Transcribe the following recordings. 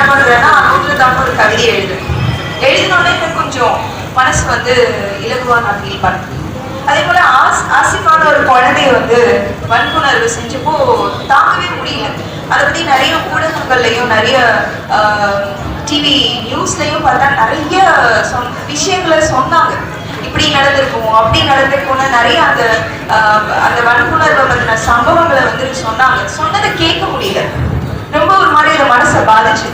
என்ன பண்றேன்னா நூற்றுல தான் ஒரு கவிதை எழுதுறேன். எழுதினோடனே எனக்கு கொஞ்சம் மனசு வந்து இலகுவா நான் ஃபீல் பண்ணேன் அதே போல ஆஸ் ஆசிஃபான ஒரு குழந்தைய வந்து வன்புணர்வு செஞ்சப்போ தாங்கவே முடியல. அதை பத்தி நிறைய ஊடகங்கள்லையும் நிறைய டிவி நியூஸ்லயும் பார்த்தா நிறைய சொன் விஷயங்களை சொன்னாங்க. இப்படி நடந்திருக்கும் அப்படி நடந்திருக்கும்னு நிறைய அந்த அந்த வன்புணர்வை பத்தின சம்பவங்களை வந்து சொன்னாங்க. சொன்னதை கேட்க முடியல. ரொம்ப ஒரு மாதிரி அந்த மனசை பாதிச்சு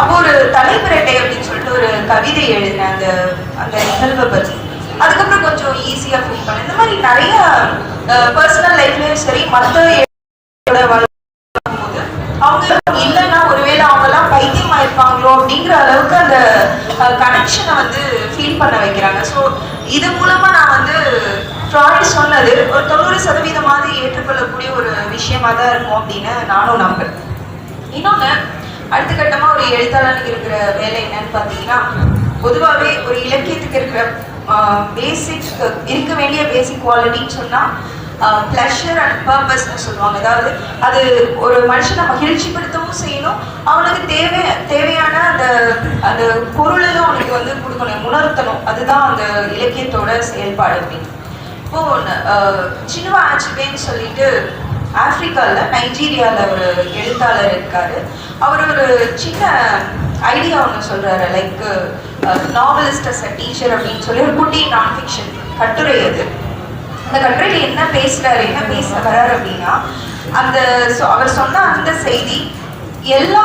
அப்போ ஒரு தலைப்பிரட்டை அப்படின்னு சொல்லிட்டு ஒரு கவிதை எழுதினேன் அந்த அந்த நிகழ்வை பத்தி. அதுக்கப்புறம் கொஞ்சம் ஈஸியா ஃபீல் பண்ணேன். இந்த மாதிரி நிறைய பர்சனல் லைஃப்லயும் சரி மற்ற போது அவங்க இல்லைன்னா ஒருவேளை அவங்க எல்லாம் பைத்தியம் ஆயிருப்பாங்களோ அப்படிங்கிற அளவுக்கு அந்த கனெக்ஷனை வந்து ஃபீல் பண்ண வைக்கிறாங்க. ஸோ இது மூலமா நான் வந்து ஃப்ராய்ட் சொன்னது ஒரு தொண்ணூறு சதவீதமாவது ஏற்றுக்கொள்ளக்கூடிய ஒரு விஷயமா தான் இருக்கும் அப்படின்னு நானும் நம்புறேன். இன்னொன்று அடுத்த கட்டமா ஒரு எழுத்தாளனுக்கு இருக்கிற வேலை என்னன்னு பார்த்தீங்கன்னா பொதுவாகவே ஒரு இலக்கியத்துக்கு இருக்கிற பேசிக் இருக்க வேண்டிய பேசிக் குவாலிட்டின்னு சொன்னால் ப்ளஷர் அண்ட் பர்பஸ்னு சொல்லுவாங்க. அதாவது அது ஒரு மனுஷனை மகிழ்ச்சிப்படுத்தவும் செய்யணும். அவனுக்கு தேவை தேவையான அந்த அந்த பொருளையும் அவனுக்கு வந்து கொடுக்கணும் உணர்த்தணும். அதுதான் அந்த இலக்கியத்தோட செயல்பாடு அப்படின்னு. இப்போ அஹ், ஆச்சுவேன்னு சொல்லிட்டு ஆப்பிரிக்கால நைஜீரியாவில் ஒரு எழுத்தாளர் இருக்காரு. அவர் ஒரு சின்ன ஐடியா ஒன்று சொல்றாரு. Like novelist as a teacher அப்படின்னு சொல்லி ஒரு குட்டி நான் ஃபிக்ஷன் கட்டுரை அது. அந்த கட்டுரையில என்ன பேசுறாரு என்ன பேச வர்றாரு அப்படின்னா அந்த அவர் சொன்ன அந்த செய்தி எல்லா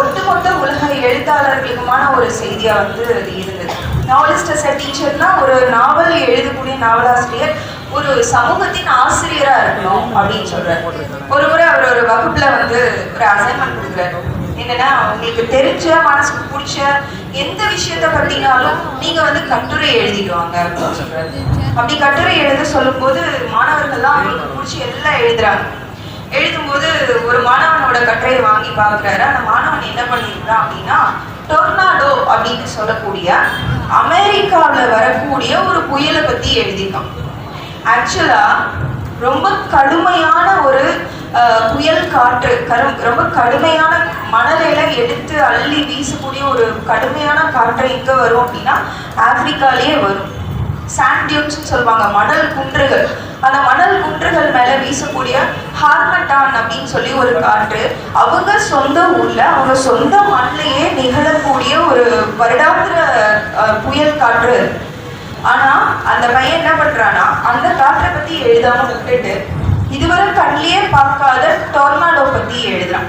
ஒட்டுமொத்த உலக எழுத்தாளர்களுக்குமான ஒரு செய்தியா வந்து அது இருந்தது. நாவலிஸ்ட் அஸ் டீச்சர்னா ஒரு நாவல் எழுதக்கூடிய நாவலாசிரியர் ஒரு சமூகத்தின் ஆசிரியரா இருக்கணும் அப்படின்னு சொல்றாரு. ஒரு முறை அவர் ஒரு வகுப்புல வந்து ஒரு அசைன்மெண்ட் கொடுக்குறாரு. என்னன்னா உங்களுக்கு தெரிஞ்ச மனசுக்கு பிடிச்ச எந்த விஷயத்த பத்தினாலும் நீங்க வந்து கட்டுரை எழுதிடுவாங்க அப்படின்னு சொல்றாரு. அப்படி கட்டுரை எழுத சொல்லும் போது மாணவர்கள் மாணவர்கள்லாம் அவங்களுக்கு பிடிச்சி எல்லாம் எழுதுறாங்க. எழுதும்போது ஒரு மாணவனோட கட்டுரையை வாங்கி பார்க்குறாரு. அந்த மாணவன் என்ன பண்ணியிருக்கான் அப்படின்னா டொர்னாடோ அப்படின்னு சொல்லக்கூடிய அமெரிக்காவில் வரக்கூடிய ஒரு புயலை பத்தி எழுதியிருக்கான். ஆக்சுவலாக ரொம்ப கடுமையான ஒரு புயல் காற்று கரும் ரொம்ப கடுமையான மணலையில எடுத்து அள்ளி வீசக்கூடிய ஒரு கடுமையான காற்று இங்கே வரும் அப்படின்னா ஆப்பிரிக்காலேயே வரும். சாண்ட் டியூன்ஸ்னு சொல்லுவாங்க மணல் குன்றுகள். அந்த மணல் குன்றுகள் மேலே வீசக்கூடிய ஹார்மட்டான் அப்படின்னு சொல்லி ஒரு காற்று அவங்க சொந்த ஊரில் அவங்க சொந்த மண்ணிலேயே நிகழக்கூடிய ஒரு வருடாந்திர புயல் காற்று. ஆனா அந்த பையன் என்ன பண்றானா அந்த காற்றை பத்தி எழுதாம விட்டுட்டு இதுவரை கண்ணிலேயே பார்க்காத டொர்னாடோ பத்தி எழுதுறான்.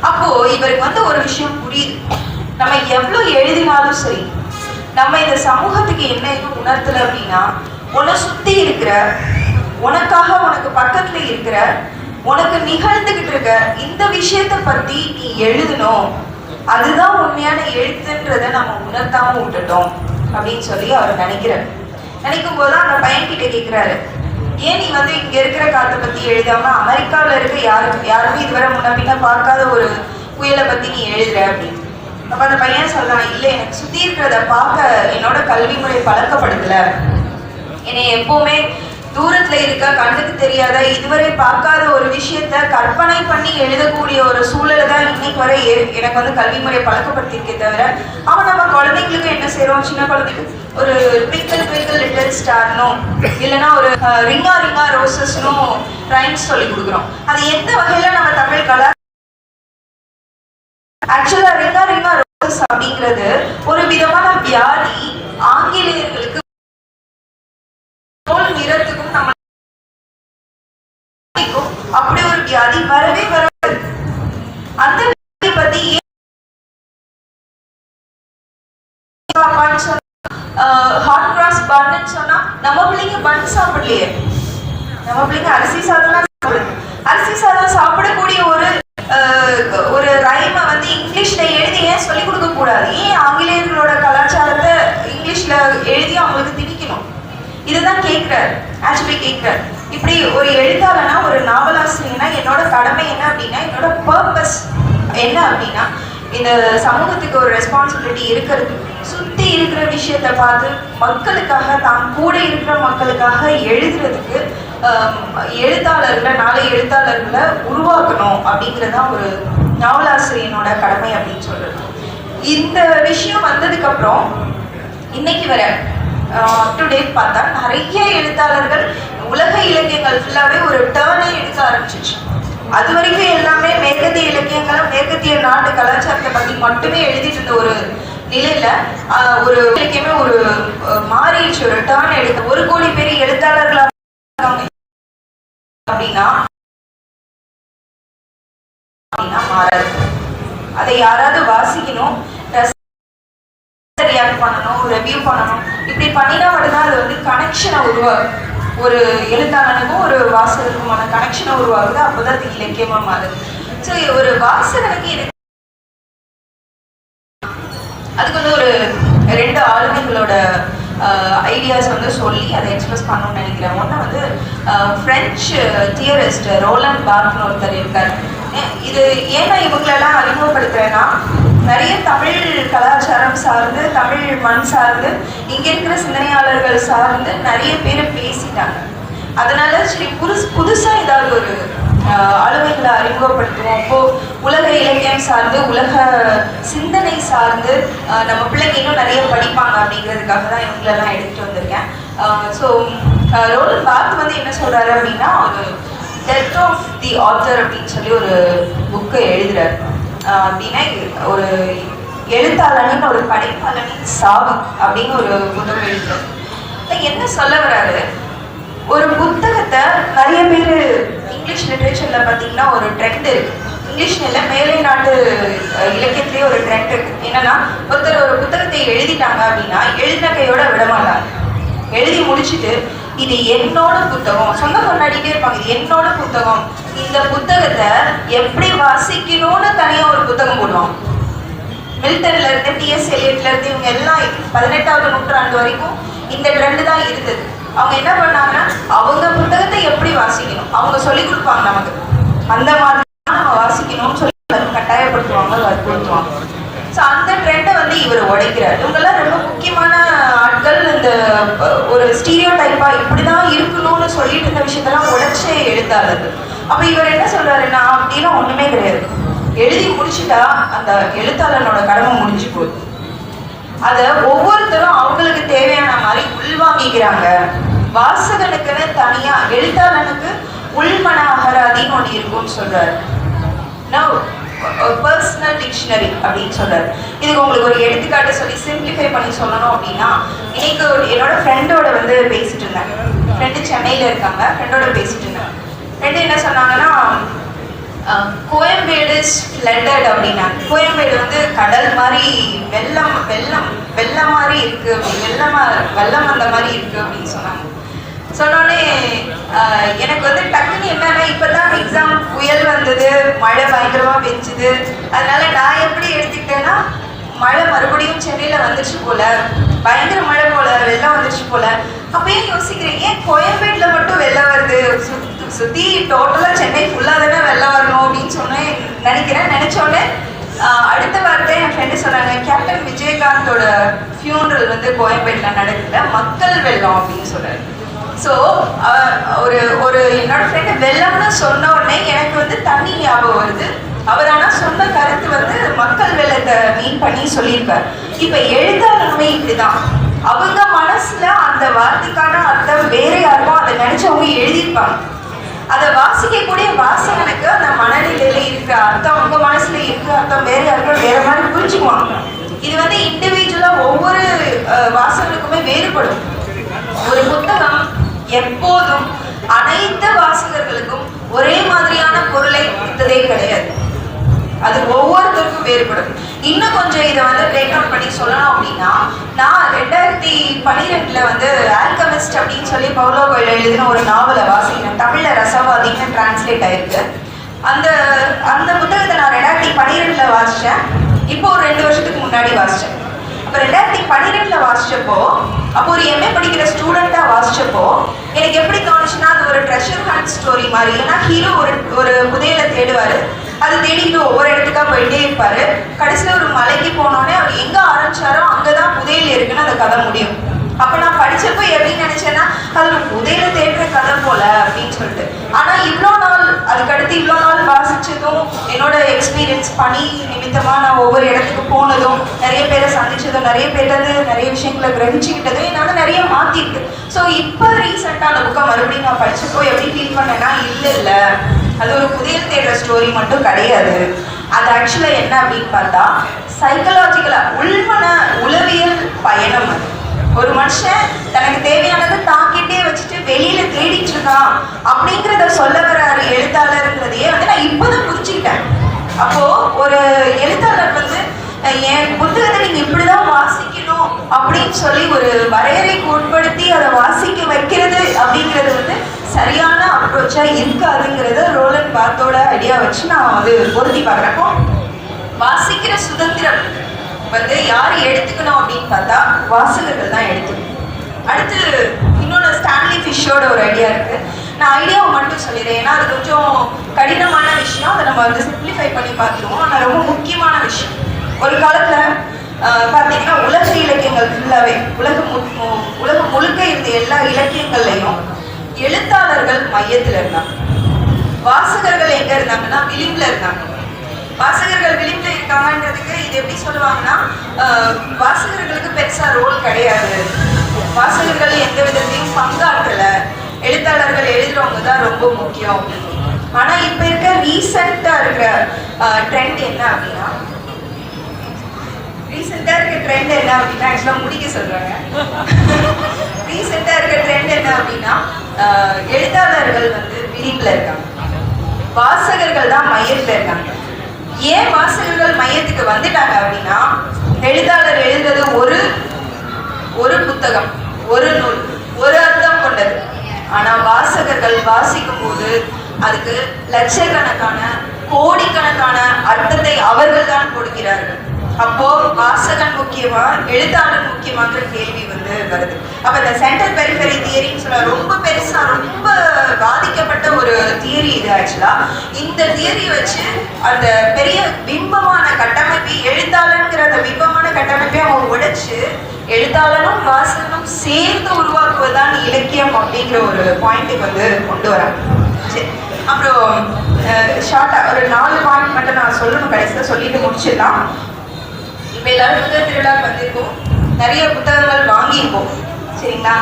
அப்போ இவருக்கு வந்து ஒரு விஷயம் புரியுது. நம்ம எவ்வளவு எழுதினாலும் சரி நம்ம இந்த சமூகத்துக்கு என்ன இது உணர்த்தல அப்படின்னா உன்னை சுத்தி இருக்கிற உனக்காக உனக்கு பக்கத்துல இருக்கிற உனக்கு நிகழ்ந்துகிட்டு இருக்க இந்த விஷயத்த பத்தி நீ எழுதணும். அதுதான் உண்மையான எழுத்துன்றதை நம்ம உணர்த்தாம விட்டுட்டோம். அப்படின்னு சொல்லி அவர் நினைக்கிறார். நினைக்கும் போது அந்த பையன் கிட்ட ஏன் நீ வந்து இங்க இருக்கிற காத்தை பத்தி எழுதாம அமெரிக்காவில் இருக்க யாரும் யாருமே இதுவரை முன்ன பின்ன பார்க்காத ஒரு புயலை பத்தி நீ எழுதுற? அப்படின்னு. அப்ப அந்த பையன் சொல்றான் இல்லை எனக்கு சுத்தி இருக்கிறத பார்க்க என்னோட கல்வி முறை பழக்கப்படுத்தல. என்னை எப்பவுமே தூரத்துல இருக்க கண்ணுக்கு தெரியாத இதுவரை பார்க்காத ஒரு விஷயத்த கற்பனை பண்ணி எழுதக்கூடிய ஒரு சூழலை தான் இன்னைக்கு வரை எனக்கு வந்து கல்வி முறை பழக்கப்படுத்திருக்கே தவிர அவன் நம்ம குழந்தைங்களுக்கு என்ன செய்யறோம் சின்ன குழந்தைக்கு ஒரு ட்விங்கிள் ட்விங்கிள் லிட்டில் ஸ்டார்னும் இல்லைன்னா ஒரு ரிங்கா ரிங்கா ரோசஸ்னும் ரைம்ஸ் சொல்லி கொடுக்குறோம். அது எந்த வகையில நம்ம தமிழ் கலா ஆக்சுவலா ரிங்கா ரிங்கா ரோசஸ் அப்படிங்கிறது ஒரு விதமான வியாதி ஆங்கிலேயர்களுக்கு தோல் நிறத்துக்கும் நம்ம அப்படி ஒரு வியாதி வரவே வராது. அந்த வியாதி பத்தி ஹாட் கிராஸ் பன்னு சொன்னா நம்ம பிள்ளைங்க பன் சாப்பிடலையே. நம்ம பிள்ளைங்க அரிசி சாதம் தான் சாப்பிடுது. அரிசி சாதம் சாப்பிடக்கூடிய ஒரு ஒரு ரைமை வந்து இங்கிலீஷ்ல எழுதி ஏன் சொல்லி கொடுக்க கூடாது ஏன் ஆங்கிலேயர்களோட கலாச்சாரத்தை இங்கிலீஷ்ல எழுதி அவங்களுக்கு திணிக்கணும் இதுதான் கேட்கிறார் ஆக்சுவலி கேட்கிறார். இப்படி ஒரு எழுத்தாளனா ஒரு நாவலாசிரியனா என்னோட கடமை என்ன அப்படின்னா என்னோட பர்பஸ் என்ன அப்படின்னா இந்த சமூகத்துக்கு ஒரு ரெஸ்பான்சிபிலிட்டி இருக்கிறது. சுத்தி இருக்கிற விஷயத்தை பார்த்து மக்களுக்காக தான் கூட இருக்கிற மக்களுக்காக எழுதுறதுக்கு எழுத்தாளர்களை நாளை எழுத்தாளர்களை உருவாக்கணும் அப்படிங்கிறதான் ஒரு நாவலாசிரியனோட கடமை அப்படின்னு சொல்றது. இந்த விஷயம் வந்ததுக்கு அப்புறம் இன்னைக்கு வர டு டேட் பார்த்தா நிறைய எழுத்தாளர்கள் உலக இலக்கியங்கள் ஃபுல்லாகவே ஒரு டேர்னே எடுக்க ஆரம்பிச்சிச்சு. அது வரைக்கும் எல்லாமே மேற்கத்திய இலக்கியங்களும் மேற்கத்திய நாட்டு கலாச்சாரத்தை பற்றி மட்டுமே எழுதிட்டு இருந்த ஒரு நிலையில ஆஹ், ஒரு இலக்கியமே ஒரு மாறிடுச்சு ஒரு டேர்ன் எடுக்க ஒரு கோடி பேர் எழுத்தாளர்களாக அப்படின்னா அப்படின்னா மாறாது. அதை யாராவது வாசிக்கணும் ரெவ்யூ பண்ணணும் இப்படி பண்ணினா மட்டும்தான் அது வந்து கனெக்ஷனை உருவாகும் ஒரு எழுத்தாளனுக்கும் ஒரு வாசகருக்குமான கனெக்ஷனை உருவாகுது. அப்போதான் அது இலக்கியமா மாறுது. ஸோ ஒரு வாசகனுக்கு இது அதுக்கு வந்து ஒரு ரெண்டு ஆளுமைகளோட ஐடியாஸ் வந்து சொல்லி அதை எக்ஸ்பிரஸ் பண்ணணும்னு நினைக்கிறேன். ஒன்று வந்து ஃப்ரெஞ்சு தியரிஸ்ட் ரோலண்ட் பார்க்னு ஒருத்தர் இருக்கார். இது ஏன்னா இவங்களெல்லாம் அறிமுகப்படுத்துகிறேன்னா நிறைய தமிழ் கலாச்சாரம் சார்ந்து தமிழ் மண் சார்ந்து இங்கே இருக்கிற சிந்தனையாளர்கள் சார்ந்து நிறைய பேர் பேசிட்டாங்க. அதனால சரி புதுசு புதுசாக ஏதாவது ஒரு அலுவலகளை அறிமுகப்படுத்துவோம். இப்போ உலக இலக்கியம் சார்ந்து உலக சிந்தனை சார்ந்து நம்ம பிள்ளைங்க இன்னும் நிறைய படிப்பாங்க அப்படிங்கிறதுக்காக தான் இவங்களெல்லாம் எடுத்துட்டு வந்திருக்கேன். ஸோ ரோல் பார்த்து வந்து என்ன சொல்கிறாரு அப்படின்னா ஒரு டெத் ஆஃப் தி ஆத்தர் அப்படின்னு சொல்லி ஒரு புக்கை எழுதுறாரு. அப்படின்னா ஒரு எழுத்தாளனின் ஒரு படைப்பாளனின் சாவு அப்படின்னு ஒரு புத்தகம் எழுதுறோம். என்ன சொல்ல வராரு? ஒரு புத்தகத்தை நிறைய பேர் இங்கிலீஷ் லிட்ரேச்சர்ல பார்த்தீங்கன்னா ஒரு ட்ரெண்ட் இருக்கு. இங்கிலீஷ் இல்லை மேலை நாட்டு இலக்கியத்திலேயே ஒரு ட்ரெண்ட் இருக்கு. என்னன்னா ஒருத்தர் ஒரு புத்தகத்தை எழுதிட்டாங்க அப்படின்னா எழுதின கையோட விட மாட்டாங்க. எழுதி முடிச்சுட்டு இது என்னோட புத்தகம். சொந்த கொண்டாடிட்டே இருப்பாங்க இது என்னோட புத்தகம். இந்த புத்தகத்தை எப்படி வாசிக்கணும்னு தனியா ஒரு புத்தகம் போடுவாங்க. மில்டன்ல இருந்து டிஎஸ் எலியட்ல இருந்து இவங்க எல்லாம் பதினெட்டாவது நூற்றாண்டு வரைக்கும் இந்த ட்ரெண்டு தான் இருந்தது. அவங்க என்ன பண்ணாங்கன்னா அவங்க புத்தகத்தை எப்படி வாசிக்கணும்? அவங்க சொல்லி கொடுப்பாங்க நமக்கு. அந்த மாதிரி நம்ம வாசிக்கணும்னு சொல்லி கட்டாயப்படுத்துவாங்க வற்புறுத்துவாங்க. ஸோ அந்த ட்ரெண்டை வந்து இவர் உடைக்கிறார். இவங்கெல்லாம் ரொம்ப முக்கியமான ஆட்கள் இந்த ஒரு ஸ்டீரியோ டைப்பா இப்படிதான் இருக்கணும்னு சொல்லிட்டு இருந்த விஷயத்தெல்லாம் உடைச்சே எழுத்தாளர் அப்ப இவர் என்ன சொல்றாருன்னா அப்படிலாம் ஒண்ணுமே கிடையாது. எழுதி முடிச்சுட்டா அந்த எழுத்தாளனோட கடமை முடிஞ்சு போகுது. அத ஒவ்வொருத்தரும் அவங்களுக்கு தேவையான மாதிரி உள்வாங்கிக்கிறாங்க. வாசகனுக்குன்னு தனியா எழுத்தாளனுக்கு உள்மன அகராதின்னு ஒன்று இருக்கும்னு சொல்றாரு. பர்சனல் டிக்ஷனரி அப்படின்னு சொல்றாரு இதுக்கு உங்களுக்கு ஒரு எடுத்துக்காட்டு சொல்லி சிம்பிளிஃபை பண்ணி சொல்லணும் அப்படின்னா இன்னைக்கு என்னோட ஃப்ரெண்டோட வந்து பேசிட்டு இருந்தேன். ஃப்ரெண்டு சென்னையில் இருக்காங்க. ஃப்ரெண்டோட பேசிட்டு இருந்தேன். ஃப்ரெண்டு என்ன சொன்னாங்கன்னா கோயம்பேடு ஃப்ளட்டட் அப்படின்னா கோயம்பேடு வந்து கடல் மாதிரி வெள்ளம் வெள்ளம் வெள்ளம் மாதிரி இருக்கு. அப்படி வெள்ளமா வெள்ளம் அந்த மாதிரி இருக்கு அப்படின்னு சொன்னாங்க. சொன்னோடனே எனக்கு வந்து டக்குன்னு என்னன்னா இப்பதான் எக்ஸாம் புயல் வந்தது மழை பயங்கரமா பெஞ்சுது. அதனால நான் எப்படி எடுத்துக்கிட்டேன்னா மழை மறுபடியும் சென்னையில வந்துச்சு போல. பயங்கர மழை போல வெள்ளம் வந்துச்சு போல. அப்பயே யோசிக்கிறேன் ஏன் கோயம்பேட்ல மட்டும் வெள்ளம் வருது? சுத்தி டோட்டலா சென்னை ஃபுல்லா தானே வெள்ளம் வரணும் அப்படின்னு சொன்னேன் நினைக்கிறேன். நினைச்சோடனே அடுத்த வார்த்தை என் ஃப்ரெண்டு சொன்னாங்க கேப்டன் விஜயகாந்தோட ஃபியூனரல் வந்து கோயம்பேட்டில் நடக்கல. மக்கள் வெள்ளம் அப்படின்னு சொல்றாரு ஸோ ஒரு ஒரு என்னோட ஃப்ரெண்டு வெள்ளம்னு சொன்ன உடனே எனக்கு வந்து தண்ணி ஞாபகம் வருது. அவர் ஆனால் சொன்ன கருத்து வந்து மக்கள் வெள்ளத்தை மீன் பண்ணி சொல்லியிருக்கார். இப்போ எழுத்தாளருமே இப்படிதான். அவங்க மனசுல அந்த வார்த்தைக்கான அர்த்தம் வேற யாருக்கும் அதை நினைச்சவங்க எழுதியிருப்பாங்க. அதை வாசிக்கக்கூடிய வாசகனுக்கு அந்த மனநிலையில இருக்கிற அர்த்தம் உங்க மனசுல இருக்கிற அர்த்தம் வேற யாருக்கும் வேற மாதிரி புரிஞ்சுக்குவாங்க. இது வந்து இண்டிவிஜுவலா ஒவ்வொரு வாசகனுக்குமே வேறுபடும். ஒரு புத்தகம் எப்போதும் அனைத்து வாசகர்களுக்கும் ஒரே மாதிரியான பொருளை கொடுத்ததே கிடையாது. அது ஒவ்வொருத்தருக்கும் வேறுபடும். இன்னும் கொஞ்சம் இதை வந்து பிரேக் அவுட் பண்ணி சொல்லணும் அப்படின்னா நான் ரெண்டாயிரத்தி பனிரெண்டுல வந்து ஆல்கமிஸ்ட் அப்படின்னு சொல்லி பவுலோ கோயில் எழுதின ஒரு நாவலை வாசிக்கிறேன். தமிழ்ல ரசவாதின்னு டிரான்ஸ்லேட் ஆயிருக்கு. அந்த அந்த புத்தகத்தை நான் ரெண்டாயிரத்தி பனிரெண்டுல வாசிச்சேன். இப்போ ஒரு ரெண்டு வருஷத்துக்கு முன்னாடி வாசிச்சேன். இப்போ ரெண்டாயிரத்தி பன்னிரெண்டுல வாசிச்சப்போ அப்போ ஒரு எம்ஏ படிக்கிற ஸ்டூடெண்டா வாசிச்சப்போ எனக்கு எப்படி தோணுச்சுன்னா அது ஒரு ட்ரெஷர் ஹண்ட் ஸ்டோரி மாதிரி. ஏன்னா ஹீரோ ஒரு ஒரு புதையலை தேடுவாரு. அது தேடிட்டு ஒவ்வொரு இடத்துக்கா போயிட்டே இருப்பாரு. கடைசியில் ஒரு மலைக்கு போனோடனே அவர் எங்க ஆரம்பிச்சாரோ அங்கதான் புதையல் இருக்குன்னு அந்த கதை முடியும். அப்ப நான் படிச்சப்போ எப்படி நினைச்சேன்னா அது ஒரு புதையில தேடுற கதை போல அப்படின்னு சொல்லிட்டு. ஆனா இவ்வளோ நாள் அதுக்கடுத்து இவ்வளோ நாள் வாசிச்சதும் என்னோட எக்ஸ்பீரியன்ஸ் பணி நிமித்தமா நான் ஒவ்வொரு இடத்துக்கு போனதும் நிறைய பேரை சந்திச்சதும் நிறைய பேர்ட்டது நிறைய விஷயங்களை கிரகிச்சுக்கிட்டதும் என்னால நிறைய மாத்திருக்கு. ஸோ இப்போ ரீசெண்டாக அந்த புக்கை மறுபடியும் நான் படிச்சப்போ எப்படி ஃபீல் பண்ணேன்னா இல்லை இல்லை. அது ஒரு புதையல் தேடுற ஸ்டோரி மட்டும் கிடையாது. அது ஆக்சுவலாக என்ன அப்படின்னு பார்த்தா சைக்கலாஜிக்கலாக உள்மன உளவியல் பயணம் அது. ஒரு மனுஷன் தனக்கு தேவையானதை தாக்கிட்டே வச்சுட்டு வெளியில தேடிட்டு இருக்கான் அப்படிங்கிறத சொல்ல வர்றாரு எழுத்தாளருங்கிறதையே வந்து நான் இப்போதான் புரிஞ்சுக்கிட்டேன். அப்போ ஒரு எழுத்தாளர் வந்து என் புத்தகத்தை நீங்க இப்படிதான் வாசிக்கணும் அப்படின்னு சொல்லி ஒரு வரையறைக்கு உட்படுத்தி அதை வாசிக்க வைக்கிறது அப்படிங்கிறது வந்து சரியான அப்ரோச்சா இருக்காதுங்கிறத ரோலன் பார்த்தோட ஐடியா வச்சு நான் வந்து பொருத்தி பார்க்குறப்போ வாசிக்கிற சுதந்திரம் வந்து யார் எடுத்துக்கணும் அப்படின்னு பார்த்தா வாசகர்கள் தான் எடுத்துக்கணும். அடுத்து இன்னொன்று ஸ்டான்லி ஃபிஷ்ஷோட ஒரு ஐடியா இருக்குது நான் ஐடியாவை மட்டும் சொல்லிடுறேன். ஏன்னா அது கொஞ்சம் கடினமான விஷயம். அதை நம்ம வந்து சிம்பிளிஃபை பண்ணி பார்த்துருவோம். ஆனால் ரொம்ப முக்கியமான விஷயம். ஒரு காலத்தில் பார்த்தீங்கன்னா உலக இலக்கியங்கள் ஃபுல்லாகவே உலகம் உலகம் முழுக்க இருந்த எல்லா இலக்கியங்கள்லையும் எழுத்தாளர்கள் மையத்தில் இருந்தாங்க. வாசகர்கள் எங்கே இருந்தாங்கன்னா விளிம்பில் இருந்தாங்க. வாசகர்கள் விளிம்புல இருக்காங்கன்றதுக்கு இது எப்படி சொல்லுவாங்கன்னா வாசகர்களுக்கு பெருசா ரோல் கிடையாது. வாசகர்கள் எந்த விதத்தையும் பங்காற்றல. எழுத்தாளர்கள் எழுதுறவங்க தான் ரொம்ப முக்கியம். ஆனா இப்ப இருக்க ரீசெண்டா இருக்கிற ட்ரெண்ட் என்ன அப்படின்னா ரீசெண்டாக இருக்க ட்ரெண்ட் என்ன அப்படின்னா ஆக்சுவலாக முடிக்க சொல்கிறாங்க ரீசெண்டாக இருக்க ட்ரெண்ட் என்ன அப்படின்னா எழுத்தாளர்கள் வந்து விளிம்புல இருக்காங்க. வாசகர்கள் தான் மையத்தில் இருக்காங்க. ஏன் வாசகர்கள் மையத்துக்கு வந்துட்டாங்க அப்படின்னா எழுத்தாளர் எழுதுறது ஒரு ஒரு புத்தகம் ஒரு நூல் ஒரு அர்த்தம் கொண்டது. ஆனா வாசகர்கள் வாசிக்கும் போது அதுக்கு லட்சக்கணக்கான கோடிக்கணக்கான அர்த்தத்தை அவர்கள் தான் கொடுக்கிறார்கள். அப்போ வாசகன் முக்கியமா எழுத்தாளர் முக்கியமாங்கிற கேள்வி வந்து வருது. அப்ப இந்த சென்டர் பெரிஃபெரி தியரின்னு சொல்ல ரொம்ப பெருசா ரொம்ப பாதிக்கப்பட்ட ஒரு தியரி இது ஆக்சுவலா இந்த தியரி வச்சு அந்த பெரிய பிம்பமான கட்டமைப்பை எழுத்தாளன்கிற அந்த பிம்பமான கட்டமைப்பை அவங்க உடைச்சு எழுத்தாளனும் வாசகனும் சேர்ந்து உருவாக்குவதுதான் இலக்கியம் அப்படிங்கிற ஒரு பாயிண்ட்டுக்கு வந்து கொண்டு வராங்க. சரி. அப்புறம் ஷார்ட்டா ஒரு நாலு பாயிண்ட் மட்டும் நான் சொல்லணும் கடைசியில் சொல்லிட்டு முடிச்சிடலாம். எல்லாரும் புத்தக திருவிழாக்கு வந்திருக்கோம். நிறைய புத்தகங்கள் வாங்கியிருக்கோம். சரிங்களா?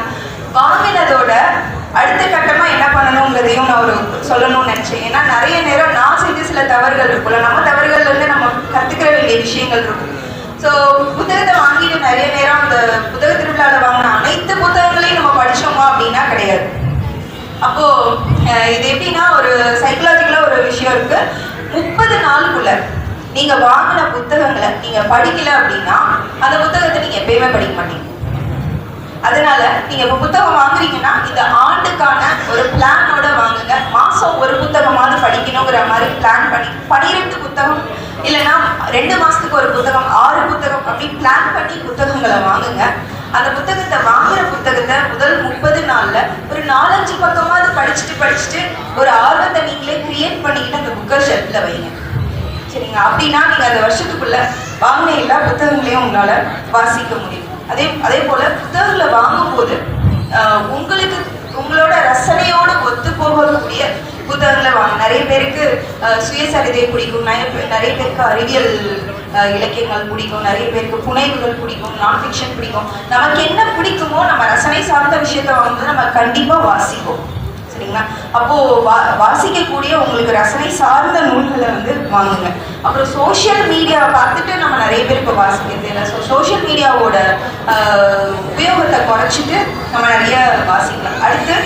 வாங்கினதோட அடுத்த கட்டமாக என்ன பண்ணணுங்கிறதையும் நான் ஒரு சொல்லணும்னு நினச்சேன். ஏன்னா நிறைய நேரம் நான் செஞ்ச சில தவறுகள் இருக்கும்ல. நம்ம தவறுகள்லேருந்து நம்ம கற்றுக்கிற வேண்டிய விஷயங்கள் இருக்கும். ஸோ புத்தகத்தை வாங்கிட்டு நிறைய நேரம் அந்த புத்தக திருவிழாவில் வாங்கின அனைத்து புத்தகங்களையும் நம்ம படித்தோமா அப்படின்னா கிடையாது. அப்போது இது எப்படின்னா ஒரு சைக்கலாஜிக்கலாக ஒரு விஷயம் இருக்குது முப்பது நாளுக்குள்ள நீங்க வாங்கின புத்தகங்களை நீங்க படிக்கல அப்படின்னா அந்த புத்தகத்தை நீங்க எப்பயுமே படிக்க மாட்டீங்க. அதனால நீங்க இப்ப புத்தகம் வாங்குறீங்கன்னா இந்த ஆண்டுக்கான ஒரு பிளானோட வாங்குங்க. மாசம் ஒரு புத்தகமாவது படிக்கணுங்கிற மாதிரி பிளான் பண்ணி பனிரெண்டு புத்தகம் இல்லைன்னா ரெண்டு மாசத்துக்கு ஒரு புத்தகம் ஆறு புத்தகம் அப்படி பிளான் பண்ணி புத்தகங்களை வாங்குங்க. அந்த புத்தகத்தை வாங்குற புத்தகத்தை முதல் முப்பது நாள்ல ஒரு நாலஞ்சு பக்கமாவது படிச்சுட்டு படிச்சுட்டு ஒரு ஆர்வத்தை நீங்களே கிரியேட் பண்ணிக்கிட்டு அந்த புக்கை ஷெல்ஃப்ல வைங்க. சரிங்க அப்படின்னா நீங்கள் அந்த வருஷத்துக்குள்ள வாங்கின எல்லா புத்தகங்களையும் உங்களால் வாசிக்க முடியும். அதே அதே போல் புத்தகங்களை வாங்கும்போது உங்களுக்கு உங்களோட ரசனையோட ஒத்து போகக்கூடிய புத்தகங்களை வாங்க. நிறைய பேருக்கு சுயசரிதை பிடிக்கும். நிறைய நிறைய பேருக்கு அறிவியல் இலக்கியங்கள் பிடிக்கும். நிறைய பேருக்கு புனைவுகள் பிடிக்கும். நான் ஃபிக்ஷன் பிடிக்கும். நமக்கு என்ன பிடிக்குமோ நம்ம ரசனை சார்ந்த விஷயத்தை வாங்கும்போது நம்ம கண்டிப்பாக வாசிப்போம். சரிங்களா? அப்போ வா வாசிக்கக்கூடிய உங்களுக்கு ரசனை சார்ந்த நூல்களை வந்து வாங்குங்க. அப்புறம் சோஷியல் மீடியாவை பார்த்துட்டு நம்ம நிறைய பேர் இப்போ வாசிக்கிறது இல்லை. ஸோ சோஷியல் மீடியாவோட உபயோகத்தை குறைச்சிட்டு நம்ம நிறைய வாசிக்கலாம். அடுத்து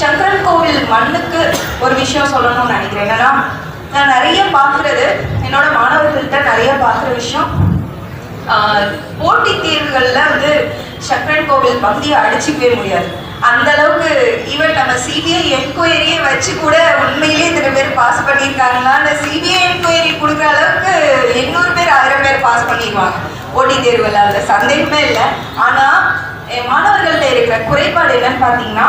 சங்கரன் கோவில் மண்ணுக்கு ஒரு விஷயம் சொல்லணும்னு நினைக்கிறேன். என்னன்னா நான் நிறைய பார்க்குறது என்னோட மாணவர்கள்ட்ட நிறைய பார்க்குற விஷயம் போட்டித் தேர்வுகள்ல வந்து சக்கரன் கோவில் பகுதியை அடிச்சுக்கவே முடியாது. அந்த அளவுக்கு ஈவன் நம்ம சிபிஐ என்கொயரியே வச்சு கூட உண்மையிலேயே இத்தனை பேர் பாஸ் பண்ணியிருக்காங்களா அந்த சிபிஐ என்கொயரி கொடுக்குற அளவுக்கு எண்ணூறு பேர் ஆயிரம் பேர் பாஸ் பண்ணிடுவாங்க. ஓடி தேர்வுல அதுல சந்தேகமே இல்லை. ஆனா என் மாணவர்கள்ட்ட இருக்கிற குறைபாடு என்னன்னு பார்த்தீங்கன்னா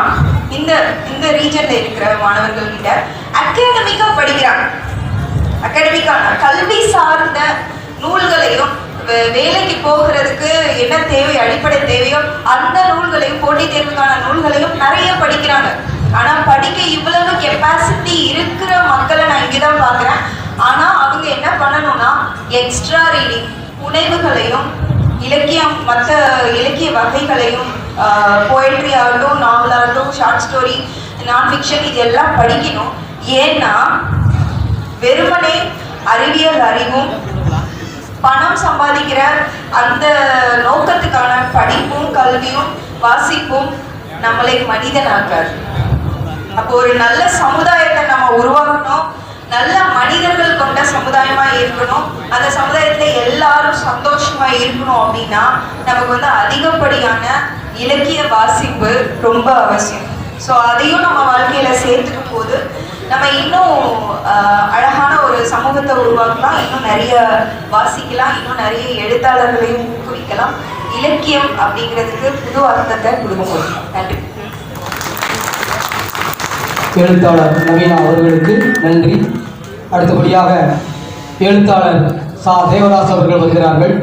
இந்த இந்த ரீஜன்ல இருக்கிற மாணவர்கள் கிட்ட அகாடமிக்கா படிக்கிறாங்க. அகாடமிக்கான கல்வி சார்ந்த நூல்களையும் வேலைக்கு போகிறதுக்கு என்ன தேவை அடிப்படை தேவையோ அந்த நூல்களையும் போட்டித் தேர்வுக்கான நூல்களையும் நிறைய படிக்கிறாங்க. ஆனா படிக்க இவ்வளவு கெப்பாசிட்டி இருக்கிற மக்களை நான் இங்கதான் பார்க்குறேன். ஆனா அவங்க என்ன பண்ணணும்னா எக்ஸ்ட்ரா ரீடிங் புனைவுகளையும் இலக்கியம் மற்ற இலக்கிய வகைகளையும் போயட்ரி ஆகட்டும் நாவல் ஆகட்டும் ஷார்ட் ஸ்டோரி நான் ஃபிக்ஷன் இது எல்லாம் படிக்கணும். ஏன்னா வெறுமனே அறிவியல் அறிவும் பணம் சம்பாதிக்கிற அந்த நோக்கத்துக்கான படிப்பும் கல்வியும் வாசிப்பும் நம்மளை மனிதனாக்காது அப்போ ஒரு நல்ல சமுதாயத்தை நம்ம உருவாக்கணும். நல்ல மனிதர்கள் கொண்ட சமுதாயமா இருக்கணும். அந்த சமுதாயத்துல எல்லாரும் சந்தோஷமா இருக்கணும் அப்படின்னா நமக்கு வந்து அதிகப்படியான இலக்கிய வாசிப்பு ரொம்ப அவசியம். ஸோ அதையும் நம்ம வாழ்க்கையில சேர்த்துக்கும் போது நம்ம இன்னும் அழகான ஒரு சமூகத்தை உருவாக்கலாம் இன்னும் நிறைய வாசிக்கலாம் இன்னும் நிறைய எழுத்தாளர்களையும் ஊக்குவிக்கலாம். இலக்கியம் அப்படிங்கிறதுக்கு புது அர்த்தத்தை கொடுக்க முடியும் நன்றி. எழுத்தாளர் நவீனா அவர்களுக்கு நன்றி. அடுத்தபடியாக எழுத்தாளர் சா. தேவதாஸ் அவர்கள் வருகிறார்கள்.